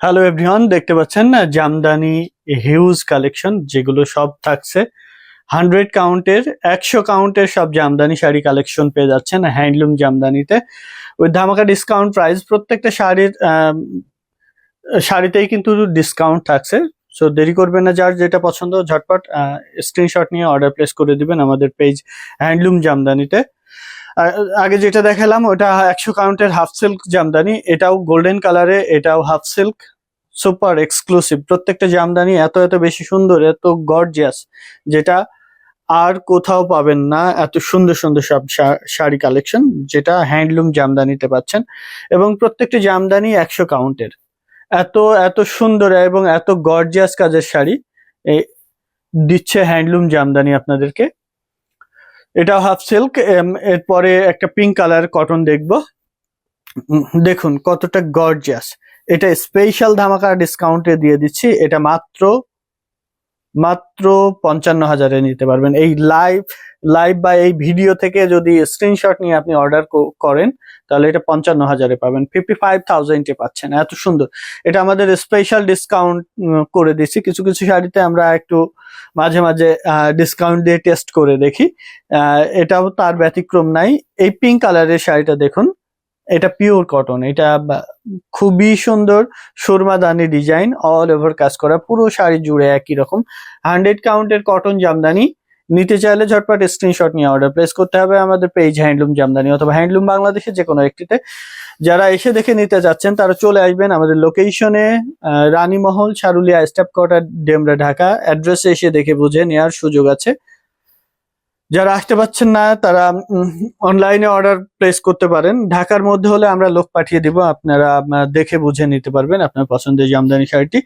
Hello everyone দেখতে পাচ্ছেন না? জামদানি হিউজ কালেকশন যেগুলো সব থাকছে। হান্ড্রেড কাউন্টের একশো কাউন্টের সব জামদানি শাড়ি কালেকশন পেয়ে যাচ্ছেন হ্যান্ডলুম জামদানিতে। ওই ধামাকা ডিসকাউন্ট প্রাইস প্রত্যেকটা শাড়ির শাড়িতেই কিন্তু ডিসকাউন্ট থাকছে। সো দেরি করবেন না, যার যেটা পছন্দ, ঝটপট স্ক্রিনশট নিয়ে অর্ডার প্লেস করে দিবেন আমাদের পেজ হ্যান্ডলুম জামদানিতে। আগে যেটা দেখালাম, ওটা একশো কাউন্টের হাফ সিল্ক জামদানি, এটাও গোল্ডেন কালারে এটাও হাফ সিল্ক সুপার এক্সক্লুসিভ প্রত্যেকটা জামদানি এত এত বেশি সুন্দর, এত গর্জিয়াস যেটা আর কোথাও পাবেন না, এত সুন্দর সুন্দর সব শাড়ি কালেকশন যেটা হ্যান্ডলুম জামদানিতে পাচ্ছেন। এবং প্রত্যেকটা জামদানি একশো কাউন্টের। এত এত সুন্দর এবং এত গর্জিয়াস কাজের শাড়ি দিচ্ছে হ্যান্ডলুম জামদানি আপনাদেরকে। এটা হাফ সিল্ক এরপরে একটা পিঙ্ক কালার কটন দেখব। দেখুন কতটা গর্জিয়াস এটা স্পেশাল ধামাকা ডিসকাউন্টে দিয়ে দিচ্ছি। এটা মাত্র মাত্র পঞ্চান্ন হাজারে নিতে পারবেন। এই লাইভ লাইভ বা এই ভিডিও থেকে যদি স্ক্রিনশট নিয়ে আপনি অর্ডার করেন, তাহলে এটা পঞ্চান্ন হাজারে পাবেন। ফিফটি ফাইভ থাউজেন্ডে পাচ্ছেন। এত সুন্দর। এটা আমাদের স্পেশাল ডিসকাউন্ট করে দিচ্ছি কিছু কিছু শাড়িতে আমরা একটু মাঝে মাঝে ডিসকাউন্ট দিয়ে টেস্ট করে দেখি। এটাও তার ব্যতিক্রম নাই। এই পিঙ্ক কালারের শাড়িটা দেখুন। এটা পিওর কটন এটা খুবই সুন্দর সুরমাদানি ডিজাইন অল ওভার কাজ করা, পুরো শাড়ি জুড়ে একই রকম। হান্ড্রেড কাউন্টের কটন জামদানি, নিতে চাইলে ঝটপট স্ক্রিনশট নিয়ে অর্ডার প্লেস করতে হবে আমাদের পেজ হ্যান্ডলুম জামদানি অথবা হ্যান্ডলুম বাংলাদেশে যে কোনো একটিতে। যারা এসে দেখে নিতে যাচ্ছেন তারা চলে আসবেন আমাদের লোকেশনে রানীমহল, সারুলিয়া স্টাফ কোয়ার্টার ডেমরা, ঢাকা। অ্যাড্রেসে এসে দেখে বুঝে নেওয়ার সুযোগ আছে। যারা আসতে পারছেন না তারা অনলাইনে অর্ডার প্লেস করতে পারেন। ঢাকার মধ্যে হলে আমরা লোক পাঠিয়ে দিব। আপনারা দেখে বুঝে নিতে পারবেন আপনার পছন্দের জামদানি শাড়িটি।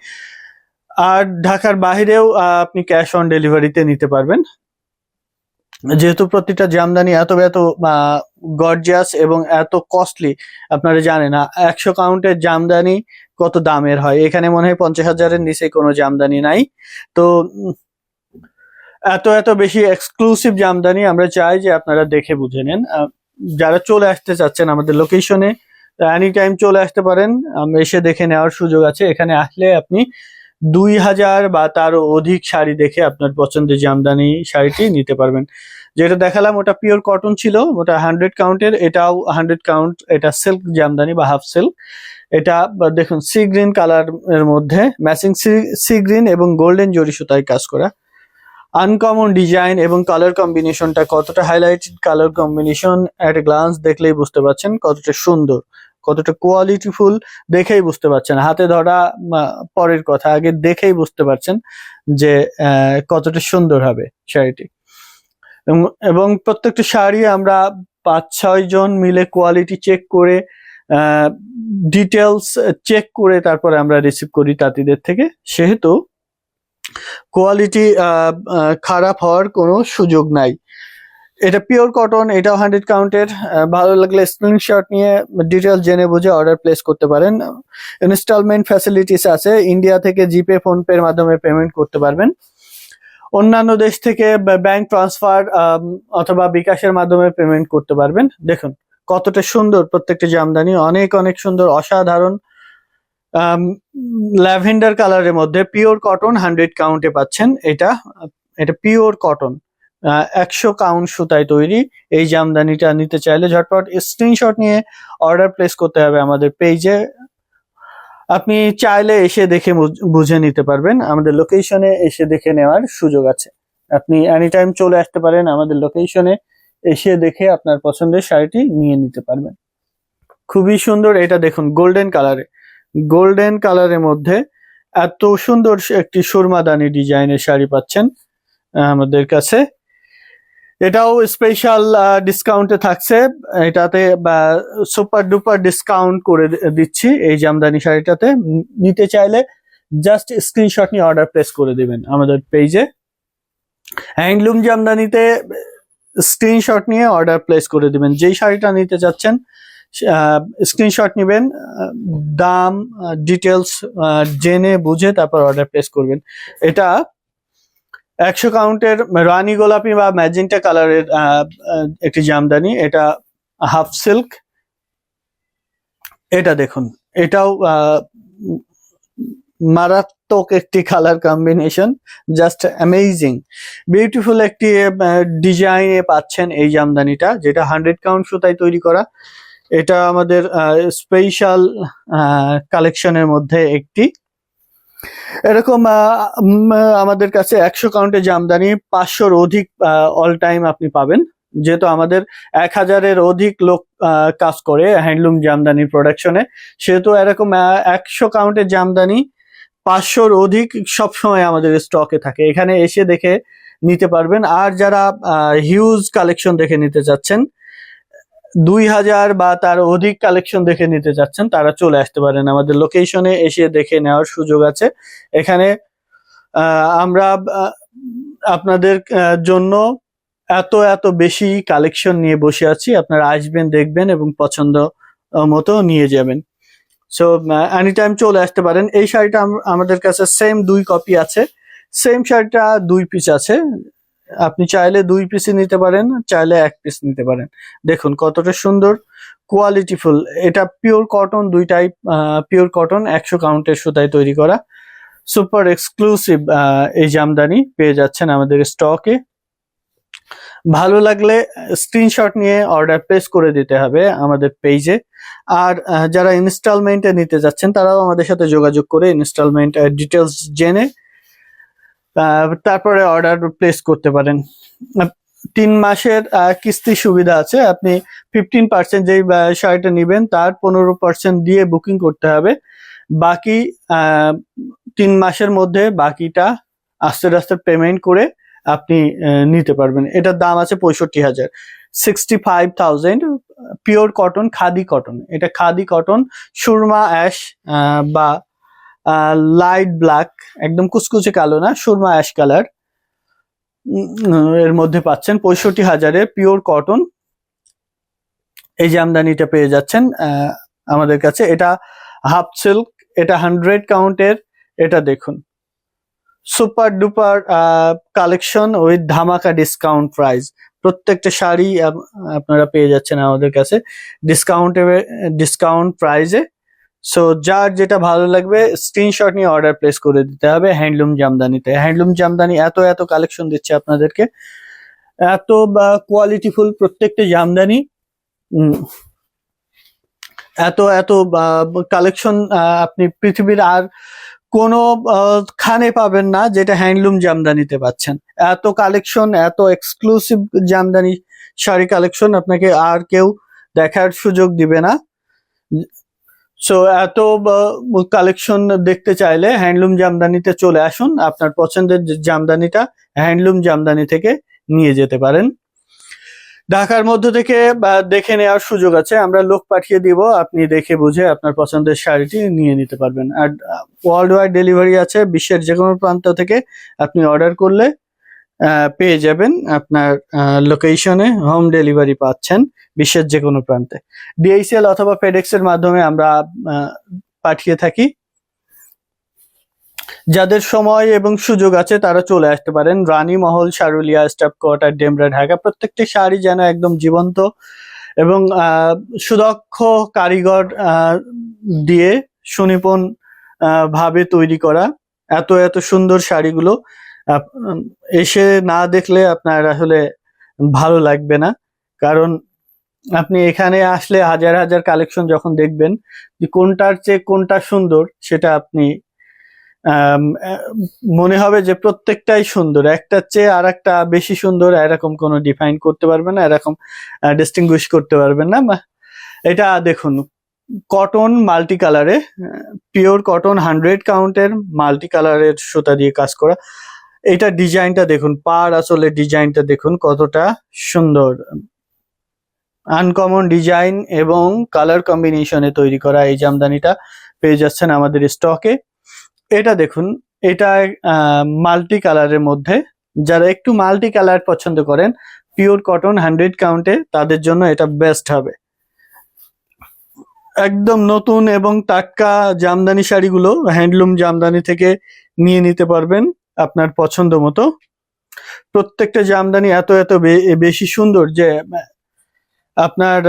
আর ঢাকার বাইরেও আহ, আপনি ক্যাশ অন ডেলিভারিতে নিতে পারবেন। যেহেতু প্রতিটা জামদানি এত এত গর্জিয়াস এবং এত কস্টলি আপনারা জানেন একশো কাউন্টের জামদানি কত দামের হয়। এখানে মনে হয় পঞ্চাশ হাজারের নিচে কোনো জামদানি নাই। তো এত এত বেশি এক্সক্লুসিভ জামদানি আমরা চাই যে আপনারা দেখে বুঝে নেন। যারা চলে আসতে চাচ্ছেন আমাদের লোকেশনে এনি টাইম চলে আসতে পারেন। এসে দেখে নেওয়ার সুযোগ আছে। এখানে আসলে আপনি দুই হাজার বা তারও অধিক শাড়ি দেখে আপনার পছন্দের জামদানি শাড়িটি নিতে পারবেন। যেটা দেখালাম, ওটা পিওর কটন ছিল, ওটা হান্ড্রেড কাউন্টের এটাও হান্ড্রেড কাউন্ট এটা সিল্ক জামদানি বা হাফ সিল্ক এটা দেখুন সি গ্রিন কালারের মধ্যে ম্যাচিং সি গ্রিন এবং গোল্ডেন জরি সুতায় কাজ করা। আনকমন ডিজাইন এবং কালার কম্বিনেশনটা কতটা highlighted colour combination at glance দেখলেই বুঝতে পারছেন কতটা সুন্দর, কতটা কোয়ালিটিফুল দেখেই বুঝতে পারছেন। হাতে ধরা পরের কথা, আগে দেখেই বুঝতে পারছেন যে কতটা সুন্দর হবে শাড়িটি। এবং প্রত্যেকটা শাড়ি আমরা পাঁচ ছয় জন মিলে কোয়ালিটি চেক করে ডিটেলস চেক করে তারপরে আমরা রিসিভ করি তাঁতিদের থেকে। সেহেতু কোয়ালিটি খারাপ হওয়ার কোনো সুযোগ নাই। এটা পিওর কটন এটাও হান্ড্রেড কাউন্টের ভালো লাগলে স্ক্রিনশট নিয়ে ডিটেল জেনে বুঝে অর্ডার প্লেস করতে পারেন। ইনস্টলমেন্ট ফ্যাসিলিটিস আছে ইন্ডিয়া থেকে জিপে ফোনপে এর মাধ্যমে পেমেন্ট করতে পারবেন। অন্যান্য দেশ থেকে ব্যাংক ট্রান্সফার অথবা বিকাশের মাধ্যমে পেমেন্ট করতে পারবেন। দেখুন, কতটা সুন্দর, প্রত্যেকটা জামদানি, অনেক অনেক সুন্দর, অসাধারণ। ল্যাভেন্ডার কালারের মধ্যে পিওর কটন হান্ড্রেড কাউন্টে পাচ্ছেন। এটা এটা পিওর কটন। একশো কাউন্ট সুতায় তৈরি। এই জামদানিটা নিতে চাইলে ঝটপট স্ক্রিনশট নিয়ে অর্ডার প্লেস করতে হবে আমাদের পেজে। আপনি চাইলে এসে দেখে বুঝ- বুঝে নিতে পারবেন। আমাদের লোকেশনে এসে দেখে নেওয়ার সুযোগ আছে। আপনি এনি টাইম চলে আসতে পারেন আমাদের লোকেশনে। এসে দেখে আপনার পছন্দের শাড়িটি নিয়ে নিতে পারবেন। খুবই সুন্দর এটা দেখুন গোল্ডেন কালারে গোল্ডেন কালারের মধ্যে এত সুন্দর একটি সুরমাদানি ডিজাইনের শাড়ি পাচ্ছেন আমাদের কাছে। এটাও স্পেশাল ডিসকাউন্টে থাকছে। এটাতে সুপার ডুপার ডিসকাউন্ট করে দিচ্ছি এই জামদানি শাড়িটাতে। নিতে চাইলে জাস্ট স্ক্রিনশট নিয়ে অর্ডার প্লেস করে দিবেন আমাদের পেজে হ্যান্ডলুম জামদানিতে স্ক্রিনশট নিয়ে অর্ডার প্লেস করে দিবেন। যেই শাড়িটা নিতে চাচ্ছেন স্ক্রিনশট নেবেন দাম ডিটেলস জেনে বুঝে তারপর অর্ডার প্লেস করবেন। এটা একশো কাউন্টের রানি গোলাপি বা ম্যাজেন্টা কালারের একটি জামদানি। এটা হাফ সিল্ক এটা দেখুন, এটাও মারাত্মক একটি colour combination just amazing beautiful একটি ডিজাইনে পাচ্ছেন এই জামদানিটা, যেটা হান্ড্রেড কাউন্ট সুতায় তৈরি করা। এটা আমাদের স্পেশাল কালেকশনের মধ্যে একটি। এরকম আমাদের কাছে একশো কাউন্টের জামদানি পাঁচশোর অধিক অল টাইম আপনি পাবেন। যেহেতু আমাদের এক হাজারের অধিক লোক কাজ করে হ্যান্ডলুম জামদানি প্রোডাকশনে সেহেতু এরকম একশো কাউন্টের জামদানি পাঁচশোর অধিক সবসময় আমাদের স্টকে থাকে। এখানে এসে দেখে নিতে পারবেন। আর যারা হিউজ কালেকশন দেখে নিতে চাচ্ছেন দুই হাজার বা তার অধিক কালেকশন দেখে নিতে চাচ্ছেন, তারা চলে আসতে পারেন। আমাদের লোকেশনে এসে দেখে নেওয়ার সুযোগ আছে। এখানে আমরা আপনাদের জন্য এত এত বেশি কালেকশন নিয়ে বসে আছি। আপনারা আসবেন, দেখবেন এবং পছন্দ মতো নিয়ে যাবেন। সো এনি টাইম চলে আসতে পারেন। এই শাড়িটা আম- আমাদের কাছে সেম দুই কপি আছে। সেম শাড়িটা দুই পিস আছে। আপনি চাইলে দুই পিসই নিতে পারেন, চাইলে এক পিস নিতে পারেন। দেখুন কতটা সুন্দর কোয়ালিটিফুল এটা পিওর কটন দুইটাই পিওর কটন একশো কাউন্টের সুতায় তৈরি করা। সুপার এক্সক্লুসিভ এই জামদানি পেয়ে যাচ্ছেন আমাদের স্টকে ভালো লাগলে স্ক্রিনশট নিয়ে অর্ডার প্লেস করে দিতে হবে আমাদের পেজে আর যারা ইনস্টলমেন্টে নিতে যাচ্ছেন, তারাও আমাদের সাথে যোগাযোগ করে ইনস্টলমেন্ট ডিটেলস জেনে তারপরে অর্ডার প্লেস করতে পারেন। তিন মাসের কিস্তি সুবিধা আছে। আপনি ফিফটিন পার্সেন্ট যেই শাড়িটা নেবেন, তার পনেরো পার্সেন্ট দিয়ে বুকিং করতে হবে। বাকি তিন মাসের মধ্যে বাকিটা আস্তে আস্তে পেমেন্ট করে আপনি নিতে পারবেন। এটার দাম আছে পঁয়ষট্টি হাজার। Sixty five thousand pure cotton khadi cotton এটা খাদি কটন সুরমা অ্যাশ বা লাইট ব্ল্যাক একদম কুচকুচে কালো না, সুরমা অ্যাশ কালারের মধ্যে পাচ্ছেন পঁয়ষট্টি হাজারে পিওর কটন এই যে আমদানিটা পেয়ে যাচ্ছেন আমাদের কাছে। এটা হাফ সিল্ক এটা হান্ড্রেড কাউন্টের এটা দেখুন। সুপার ডুপার কালেকশন উইথ ধামাকা ডিসকাউন্ট প্রাইস প্রত্যেকটা শাড়ি আপ- আপনারা পেয়ে যাচ্ছেন আমাদের কাছে। ডিসকাউন্টে ডিসকাউন্ট প্রাইজে সো যার যেটা ভালো লাগবে স্ক্রিনশট নিয়ে অর্ডার প্লেস করে দিতে হবে হ্যান্ডলুম জামদানিতে হ্যান্ডলুম জামদানি এত এত কালেকশন দিচ্ছে আপনাদেরকে। এত, বা কোয়ালিটিফুল প্রত্যেকটা জামদানি এত এত কালেকশন আপনি পৃথিবীর আর কোনো খানে পাবেন না যেটা হ্যান্ডলুম জামদানিতে পাচ্ছেন। এত কালেকশন এত এক্সক্লুসিভ জামদানি শাড়ি কালেকশন আপনাকে আর কেউ দেখার সুযোগ দিবে না। সো এত কালেকশন দেখতে চাইলে হ্যান্ডলুম জামদানিতে চলে আসুন। আপনার পছন্দের জামদানিটা হ্যান্ডলুম জামদানি থেকে নিয়ে যেতে পারেন। ঢাকার মধ্য থেকে দেখে নেওয়ার সুযোগ আছে। আমরা লোক পাঠিয়ে দিব, আপনি দেখে বুঝে আপনার পছন্দের শাড়িটি নিয়ে নিতে পারবেন। আর ওয়ার্ল্ড ওয়াইড ডেলিভারি আছে। বিশ্বের যে কোনো প্রান্ত থেকে আপনি অর্ডার করলে পেয়ে যাবেন আপনার লোকেশনে হোম ডেলিভারি পাচ্ছেন বিশ্বের যে কোনো প্রান্তে ডিএইচএল অথবা ফেডেক্স এর মাধ্যমে আমরা পাঠিয়ে থাকি। যাদের সময় এবং সুযোগ আছে তারা চলে আসতে পারেন। Rani Mahal Sarulia staff quarter Demra Dhaka. প্রত্যেকটি শাড়ি যেন একদম জীবন্ত এবং সুদক্ষ কারিগর দিয়ে সুনিপুণ আহ, ভাবে তৈরি করা। এত এত সুন্দর শাড়িগুলো এসে না দেখলে আপনার আসলে ভালো লাগবে না। কারণ আপনি এখানে আসলে হাজার হাজার কালেকশন যখন দেখবেন যে কোনটার চেয়ে কোনটা সুন্দর, সেটা আপনি মনে হবে যে প্রত্যেকটাই সুন্দর। একটার চেয়ে আর একটা বেশি সুন্দর, এরকম কোনো ডিফাইন করতে পারবেন না, এরকম ডিস্টিংগুইশ করতে পারবেন না। এটা দেখুন কটন মাল্টি কালারে পিওর কটন হান্ড্রেড কাউন্টের মাল্টি কালারের সুতা দিয়ে কাজ করা। এটা ডিজাইনটা দেখুন পার আসলে ডিজাইনটা দেখুন কতটা সুন্দর। আনকমন ডিজাইন এবং কালার কম্বিনেশনে তৈরি করা এই জামদানিটা পেয়ে যাচ্ছেন আমাদের স্টকে এটা দেখুন, এটা মাল্টি কালারের মধ্যে। যারা একটু মাল্টি কালার পছন্দ করেন পিওর কটন হান্ড্রেড কাউন্টে তাদের জন্য এটা বেস্ট হবে। একদম নতুন এবং টাটকা জামদানি শাড়িগুলো হ্যান্ডলুম জামদানি থেকে নিয়ে নিতে পারবেন। আপনার পছন্দ মতো। প্রত্যেকটা জামদানি এত এত বেশি সুন্দর যে, আপনার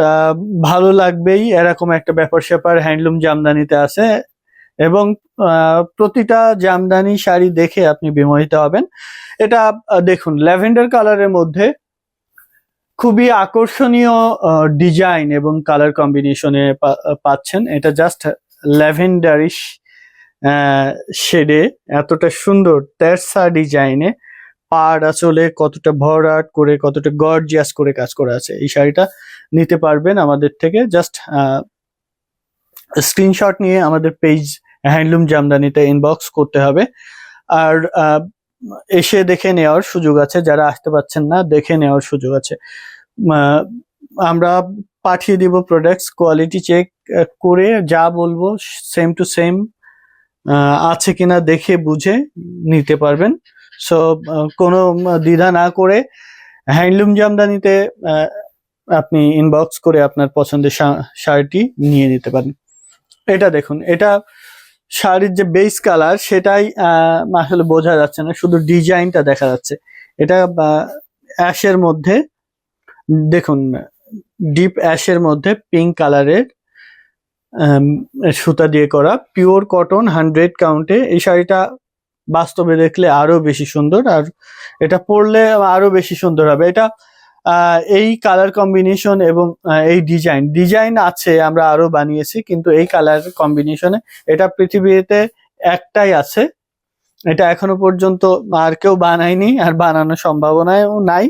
ভালো লাগবেই এরকম একটা ব্যাপার স্যাপার হ্যান্ডলুম জামদানিতে আছে। এবং প্রতিটা জামদানি শাড়ি দেখে আপনি বিমোহিত হবেন। এটা দেখুন, ল্যাভেন্ডার কালারের মধ্যে খুবই আকর্ষণীয় ডিজাইন এবং কালার কম্বিনেশনে পাচ্ছেন। এটা জাস্ট ল্যাভেন্ডারিশ শেডে এতটা সুন্দর তেরসা ডিজাইনে পাড় আঁচলে কতটা ভরাট করে, কতটা গর্জিয়াস করে কাজ করা আছে। এই শাড়িটা নিতে পারবেন আমাদের থেকে। জাস্ট স্ক্রিনশট নিয়ে আমাদের পেজ হ্যান্ডলুম জামদানিতে ইনবক্স করতে হবে। আর এসে দেখে নেওয়ার সুযোগ আছে। যারা আসতে পারছেন না, দেখে নেওয়ার সুযোগ আছে। আমরা পাঠিয়ে দিব প্রোডাক্টস কোয়ালিটি চেক করে যা বলব সেম টু সেম আছে কিনা দেখে বুঝে নিতে পারবেন। সো কোনো দ্বিধা না করে হ্যান্ডলুম জামদানিতে আপনি ইনবক্স করে আপনার পছন্দের শাড়িটি নিয়ে নিতে পারেন। এটা দেখুন, এটা শাড়ির যে বেস কালার সেটাই আসলে বোঝা যাচ্ছে না, শুধু ডিজাইনটা দেখা যাচ্ছে। এটা অ্যাশের মধ্যে, দেখুন ডিপ অ্যাশের মধ্যে পিঙ্ক কালারের সুতা দিয়ে করা। পিওর কটন হান্ড্রেড কাউন্টে এই শাড়িটা বাস্তবে দেখলে আরও বেশি সুন্দর। আর এটা পরলে আরও বেশি সুন্দর হবে। এটা এই কালার কম্বিনেশন এবং এই ডিজাইন ডিজাইন আছে, আমরা আরও বানিয়েছি, কিন্তু এই কালার কম্বিনেশনে এটা পৃথিবীতে একটাই আছে। এটা এখনও পর্যন্ত আর কেউ বানায়নি, আর বানানোর সম্ভাবনাও নাই,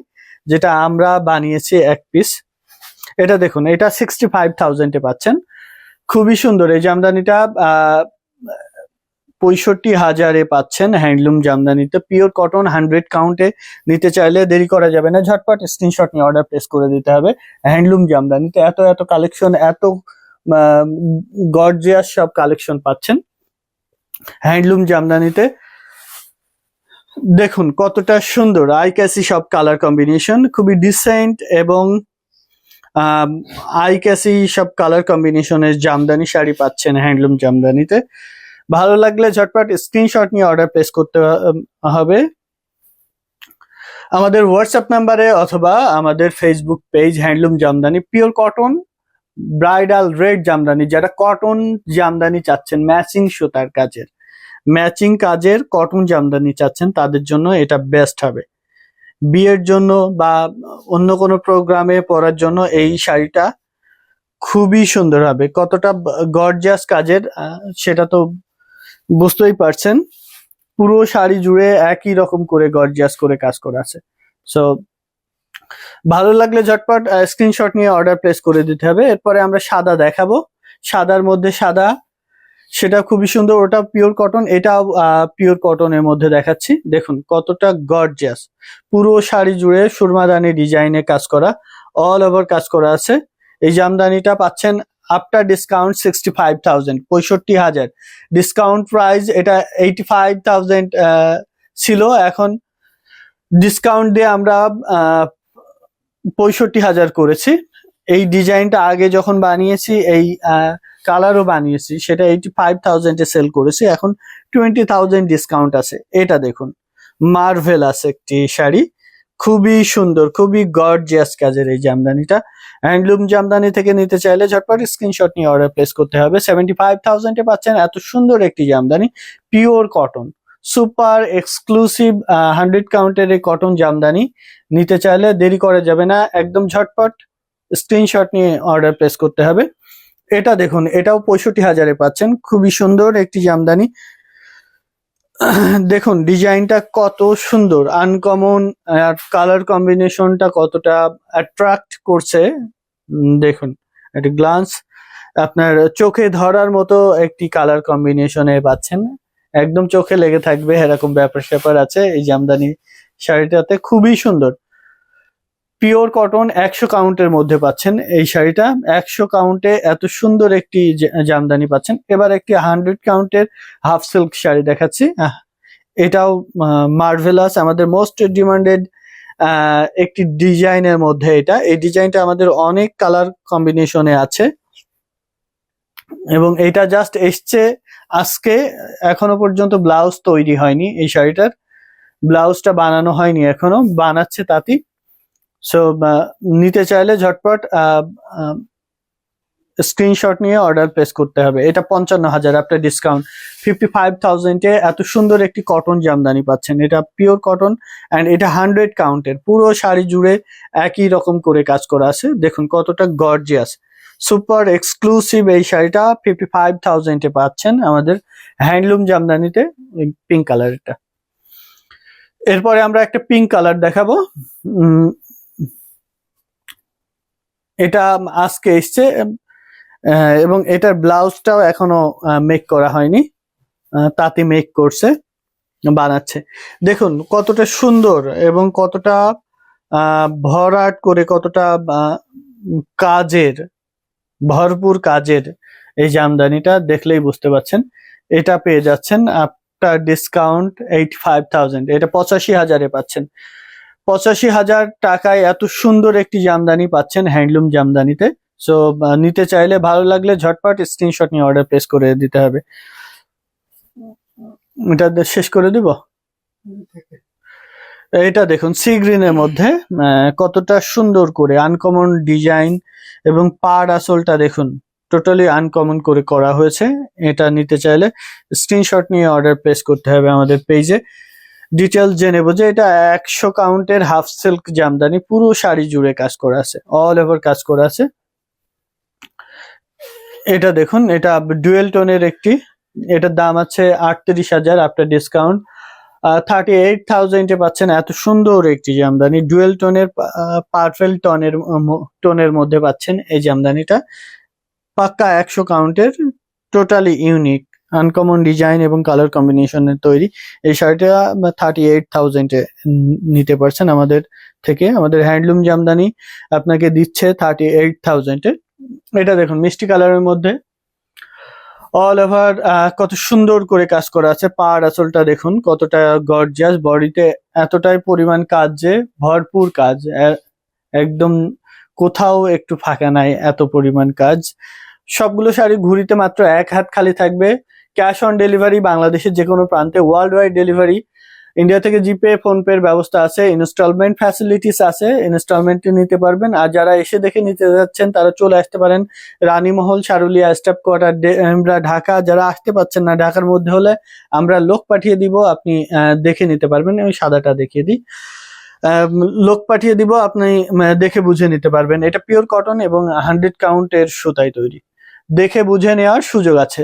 যেটা আমরা বানিয়েছি এক পিস এটা দেখুন, এটা সিক্সটি ফাইভ থাউজেন্ডে পাচ্ছেন। খুবই সুন্দর। এই জামদানিটা পঁয়ষট্টি হাজারে পাচ্ছেন হ্যান্ডলুম জামদানিতে। পিওর কটন হান্ড্রেড কাউন্টে নিতে চাইলে দেরি করা যাবে না। ঝটপট স্ক্রিনশট নিয়ে অর্ডার প্লেস করে দিতে হবে হ্যান্ডলুম জামদানিতে। এত এত কালেকশন, এত গর্জিয়াস সব কালেকশন পাচ্ছেন হ্যান্ডলুম জামদানিতে। দেখুন কতটা সুন্দর। আই ক্যাসি সব কালার কম্বিনেশন। খুবই ডিসেন্ট এবং আই ক্যাসি সব কালার কম্বিনেশনের জামদানি শাড়ি পাচ্ছেন হ্যান্ডলুম জামদানিতে। ভালো লাগলে ঝটপট স্ক্রিনশট নিয়ে অর্ডার প্লেস করতে হবে। আমাদের হোয়াটসঅ্যাপ নাম্বারে অথবা আমাদের Facebook page handloom Jamdani pure cotton bridal red Jamdani, যারা কটন জামদানি চাচ্ছেন ম্যাচিং সুতার কাজের। ম্যাচিং কাজের কটন জামদানি চাচ্ছেন, তাদের জন্য এটা বেস্ট হবে। বিয়ের জন্য বা অন্য কোনো প্রোগ্রামে পরার জন্য এই শাড়িটা খুবই সুন্দর হবে। কতটা গর্জিয়াস কাজের সেটা তো বুঝতেই পারছেন। পুরো শাড়ি জুড়ে একই রকম করে গর্জিয়াস করে কাজ করা আছে। সো ভালো লাগলে ঝটপট স্ক্রিনশট নিয়ে অর্ডার প্লেস করে দিতে হবে। এরপরে আমরা সাদা দেখাবো। সাদার মধ্যে সাদা সেটা খুবই সুন্দর, ওটা পিওর কটন এটা পিওর কটনের মধ্যে দেখাচ্ছি। দেখুন, কতটা গর্জিয়াস পুরো শাড়ি জুড়ে সুরমাদানি ডিজাইনে কাজ করা অল ওভার কাজ করা আছে। এই জামদানিটা পাচ্ছেন after discount sixty five thousand পঁয়ষট্টি হাজার। ডিসকাউন্ট প্রাইস এটা এইটি ফাইভ থাউজেন্ড ছিল। এখন ডিসকাউন্ট দিয়ে আমরা পঁয়ষট্টি হাজার করেছি। এই ডিজাইনটা আগে যখন বানিয়েছি, এই কালারও বানিয়েছি, সেটা এইটি ফাইভ থাউজেন্ডে সেল করেছি, এখন টোয়েন্টি থাউজেন্ড ডিসকাউন্ট আছে। এটা দেখুন মার্ভেল আছে একটি শাড়ি, খুবই সুন্দর, খুবই গড গর্জিয়াস কাজের এই জামদানিটা। হ্যান্ডলুম জামদানি থেকে নিতে চাইলে ঝটপট স্ক্রিনশট নিয়ে অর্ডার প্লেস করতে হবে। সেভেন্টি ফাইভ থাউজেন্ডে পাচ্ছেন এত সুন্দর একটি Jamdani pure cotton super exclusive hundred কাউন্টের এই কটন জামদানি, নিতে চাইলে দেরি করা যাবে না, একদম ঝটপট স্ক্রিনশট নিয়ে অর্ডার প্লেস করতে হবে। এটা দেখুন, এটাও পঁয়ষট্টি হাজারে পাচ্ছেন। খুবই সুন্দর একটি জামদানি। দেখুন, ডিজাইনটা কত সুন্দর। আনকমন আর কালার কম্বিনেশনটা কতটা অ্যাট্রাক্ট করছে। দেখুন, একটা গ্লান্স আপনার চোখে ধরার মতো একটি কালার কম্বিনেশনে পাচ্ছেন। একদম চোখে লেগে থাকবে, এরকম ব্যাপার স্যাপার আছে। এই জামদানি শাড়িটাতে খুবই সুন্দর। পিওর কটন একশো কাউন্টের মধ্যে পাচ্ছেন এই শাড়িটা। একশো কাউন্টে এত সুন্দর একটি জামদানি পাচ্ছেন। এবার একটি হান্ড্রেড কাউন্টের হাফ সিল্ক শাড়ি দেখাচ্ছি। এটাও মার্ভেলাস, আমাদের মোস্ট ডিমান্ডেড একটি ডিজাইনের মধ্যে এটা। এই ডিজাইনটা আমাদের অনেক কালার কম্বিনেশনে আছে। এবং এটা জাস্ট এসছে আজকে, এখনও পর্যন্ত ব্লাউজ তৈরি হয়নি এই শাড়িটার। ব্লাউজটা বানানো হয়নি এখনও, বানাচ্ছে তাঁতি। সো নিতে চাইলে ঝটপট স্ক্রিনশট নিয়ে অর্ডার প্লেস করতে হবে। এটা পঞ্চান্ন হাজার, আপনার ডিসকাউন্ট ফিফটি ফাইভ থাউজেন্ডে এত সুন্দর একটি কটন জামদানি পাচ্ছেন। এটা পিওর কটন অ্যান্ড এটা হান্ড্রেড কাউন্টের পুরো শাড়ি জুড়ে একই রকম করে কাজ করা আছে। দেখুন কতটা গর্জিয়াস সুপার এক্সক্লুসিভ এই শাড়িটা ফিফটি ফাইভ থাউজেন্ডে পাচ্ছেন আমাদের হ্যান্ডলুম জামদানিতে পিঙ্ক কালারটা এরপরে আমরা একটা পিঙ্ক কালার দেখাবো। এটা আজকে এসছে এবং এটার ব্লাউজটাও এখনও মেক করা হয়নি। তাতে মেক করছে, বানাচ্ছে। দেখুন, কতটা সুন্দর এবং কতটা ভরাট করে কতটা কাজের, ভরপুর কাজের এই জামদানিটা দেখলেই বুঝতে পারছেন। এটা পেয়ে যাচ্ছেন after discount eight five thousand এটা পঁচাশি হাজারে পাচ্ছেন। পঁচাশি হাজার টাকায় এত সুন্দর একটি জামদানি পাচ্ছেন হ্যান্ডলুম জামদানিতে। সো নিতে চাইলে ভালো লাগলে ঝটপট স্ক্রিনশট নিয়ে অর্ডার প্লেস করে দিতে হবে। এটা শেষ করে দিব? এটা দেখুন সি গ্রিনের মধ্যে কতটা সুন্দর করে আনকমন ডিজাইন এবং পাড় আসলটা দেখুন টোটালি আনকমন করে করা হয়েছে। এটা নিতে চাইলে স্ক্রিনশট নিয়ে অর্ডার প্লেস করতে হবে আমাদের পেজে ডিটেলস জেনে নেব যে এটা একশো কাউন্টের হাফ সিল্ক জামদানি, পুরো শাড়ি জুড়ে কাজ করা আছে অল ওভার কাজ করা আছে। এটা দেখুন, এটা ডুয়েল টোনের একটি, এটার দাম আছে আটত্রিশ হাজার আফটার ডিসকাউন্ট থার্টি এইট থাউজেন্ডে পাচ্ছেন, এত সুন্দর একটি জামদানি ডুয়েল টোনের পারফেল টনের টোনের মধ্যে পাচ্ছেন এই জামদানিটা। পাক্কা একশো কাউন্টের টোটালি ইউনিক আনকমন ডিজাইন এবং কালার কম্বিনেশনের তৈরি। এই শাড়িটা থার্টি এইট থাউজেন্ডে নিতে পারছেন আমাদের থেকে। আমাদের হ্যান্ডলুম জামদানি আপনাকে দিচ্ছে থার্টি এইট থাউজেন্ডে এটা দেখুন, মিষ্টি কালারের মধ্যে। অল ওভার কত সুন্দর করে কাজ করা আছে। পাড় আসলটা দেখুন, কতটা গর্জিয়াস বডিতে এতটাই পরিমাণ কাজ যে, ভরপুর কাজ। একদম কোথাও একটু ফাঁকা নাই এত পরিমাণ কাজ। সবগুলো শাড়ি ঘুরিতে মাত্র এক হাত খালি থাকবে। ক্যাশ অন ডেলিভারি বাংলাদেশের যে কোনো প্রান্তে ওয়ার্ল্ড ওয়াইড ডেলিভারি ইন্ডিয়া থেকে জিপে ফোনপে এর ব্যবস্থা আছে ইনস্টলমেন্ট ফ্যাসিলিটিস আছে ইনস্টলমেন্টে নিতে পারবেন। আর যারা এসে দেখে নিতে যাচ্ছেন, তারা চলে আসতে পারেন রানীমহল সারুলিয়া স্টাফ কোয়ার্টার আমরা ঢাকা, যারা আসতে পারছেন না ঢাকার মধ্যে হলে আমরা লোক পাঠিয়ে দিব, আপনি দেখে নিতে পারবেন। আমি সাদাটা দেখিয়ে দিই। লোক পাঠিয়ে দিব, আপনি দেখে বুঝে নিতে পারবেন। এটা পিওর কটন এবং হান্ড্রেড কাউন্টের সুতায় তৈরি। দেখে বুঝে নেওয়ার সুযোগ আছে।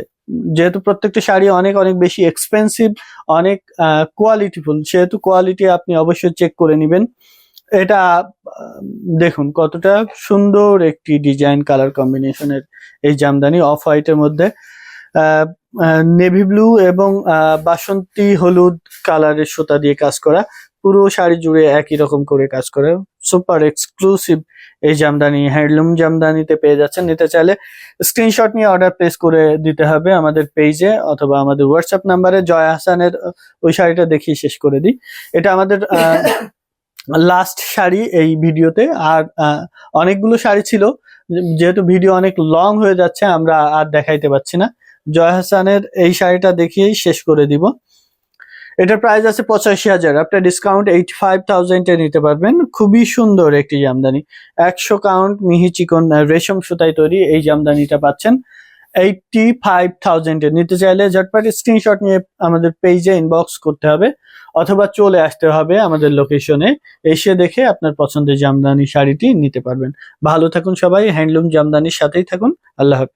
যেহেতু প্রত্যেকটা শাড়ি অনেক অনেক বেশি এক্সপেন্সিভ অনেক কোয়ালিটিফুল সেহেতু কোয়ালিটি আপনি অবশ্যই চেক করে নেবেন। এটা দেখুন কতটা সুন্দর একটি ডিজাইন কালার কম্বিনেশনের এই জামদানি অফ হোয়াইটের মধ্যে। নেভি ব্লু এবং বাসন্তী হলুদ কালারের সুতা দিয়ে কাজ করা। পুরো শাড়ি জুড়ে একই রকম করে কাজ করে। সুপার এক্সক্লুসিভ এই জামদানি হ্যান্ডলুম জামদানিতে পেয়ে যাচ্ছেন। নিতে চাইলে স্ক্রিনশট নিয়ে অর্ডার প্লেস করে দিতে হবে আমাদের পেজে অথবা আমাদের হোয়াটসঅ্যাপ নাম্বারে জয় হাসানের ওই শাড়িটা দেখিয়ে শেষ করে দিই। এটা আমাদের লাস্ট শাড়ি এই ভিডিওতে। আর অনেকগুলো শাড়ি ছিল। যেহেতু ভিডিও অনেক লং হয়ে যাচ্ছে, আমরা আর দেখাইতে পাচ্ছি না। জয় হাসানের এই শাড়িটা দেখিয়েই শেষ করে দিব। এটার প্রাইস আছে পঁচাশি হাজার। আপনার ডিসকাউন্ট এইটি ফাইভ থাউজেন্ডে নিতে পারবেন। খুবই সুন্দর একটি জামদানি। একশো কাউন্ট মিহি চিকন রেশম সুতায় তৈরি এই জামদানিটা পাচ্ছেন। এইটটি ফাইভ থাউজেন্ডে নিতে চাইলে ঝটপট স্ক্রিনশট নিয়ে আমাদের পেজে ইনবক্স করতে হবে, অথবা চলে আসতে হবে আমাদের লোকেশনে এসে দেখে আপনার পছন্দের জামদানি শাড়িটি নিতে পারবেন। ভালো থাকুন সবাই, হ্যান্ডলুম জামদানির সাথেই থাকুন। আল্লাহ হাফেজ।